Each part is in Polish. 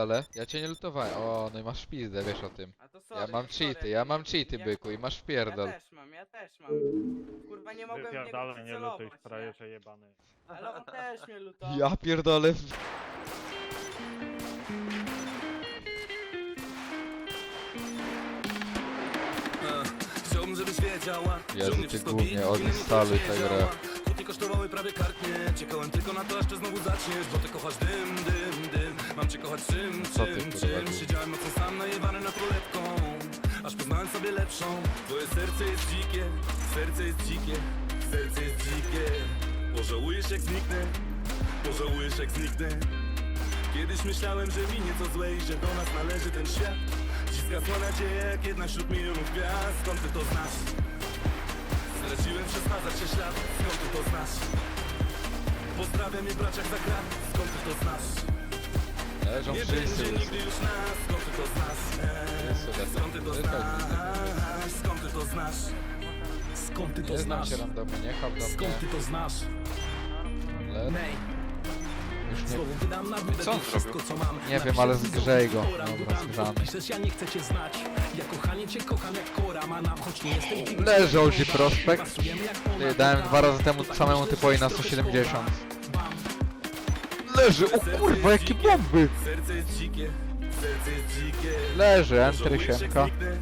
Ale ja cię nie lutowałem. O, no i masz pizdę, wiesz o tym. A to sorry, Ja mam to sorry, cheaty, ja mam cheaty, nie- byku, i masz Ja też mam, ja też mam. Kurwa nie mogłem w niego Wypierdalaj, nie lutuj, przycelować, nie? frajerze jebany. Ale on też mnie lutował. Ja pierdolę. Chciałbym, żebyś wiedziała Jezu, że u mnie wszystko głównie git, od innym instaluj tę grę. działa. Kłótnie kosztowały prawie kartnie Czekałem tylko na to, aż ty znowu zaczniesz Bo ty kochasz dym, dym, dym Mam cię kochać czym, Co ty, czym, kurwa, czym? Siedziałem nocą sam najebany nad ruletką Aż poznałem sobie lepszą. Twoje serce jest dzikie, serce jest dzikie Serce jest dzikie. Pożałujesz jak zniknę Pożałujesz jak zniknę. Kiedyś myślałem, że minie co złe i że do nas należy ten świat. Dziś zgasła nadzieja jak jedna wśród milionów gwiazd. Skąd ty to znasz? Zleciłem przesmazać się ślad. Skąd ty to znasz? Pozdrawiam je braciach za krat. Skąd ty to znasz? Leżą Nie wszyscy. będzie nigdy już nas Skąd ty to znasz? Skąd ty to znasz? Skąd ty to znasz? Skąd ty to Nie znam znasz? się nie do. Skąd ty to znasz? Nej, Już nie... znowu wydam na Co on wszystko co mam Nie wiem, ale zgrzej go. Dobra, zgrzany. Piszesz, ja nie chcę cię znać Ja kochanie cię kocham jak kora ma nam Choć nie jestem kim Prospekt. Pasujemy jak ona Ty, dałem dwa razy temu tak samemu typowi na trochę 170. Leży, o kurwa, jakie bomby! Serce jest dzikie Serce jest dzikie Leży, entry Pożałujesz, jak siemka. zniknę.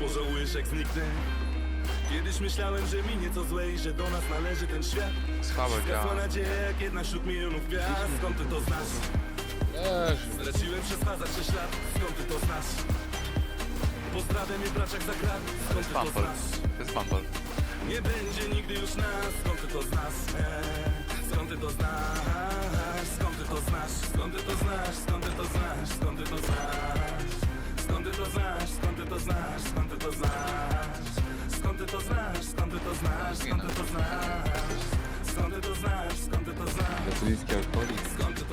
Pożałujesz jak zniknę Kiedyś myślałem, że minie co złe i że do nas należy ten świat Słabe Zgasła działa. nadzieja jak jedna wśród milionów gwiazd Skąd ty to znasz? Leży. Zleciłem przesmazać się ślad Skąd ty to znasz? Pozdrawiam je braciach za krat To Skąd ty to znasz? To jest bumble. Nie będzie nigdy już nas znasz? Skąd ty to znasz? Skąd ty to znasz? Skąd ty to znasz? Alkoholik. Skąd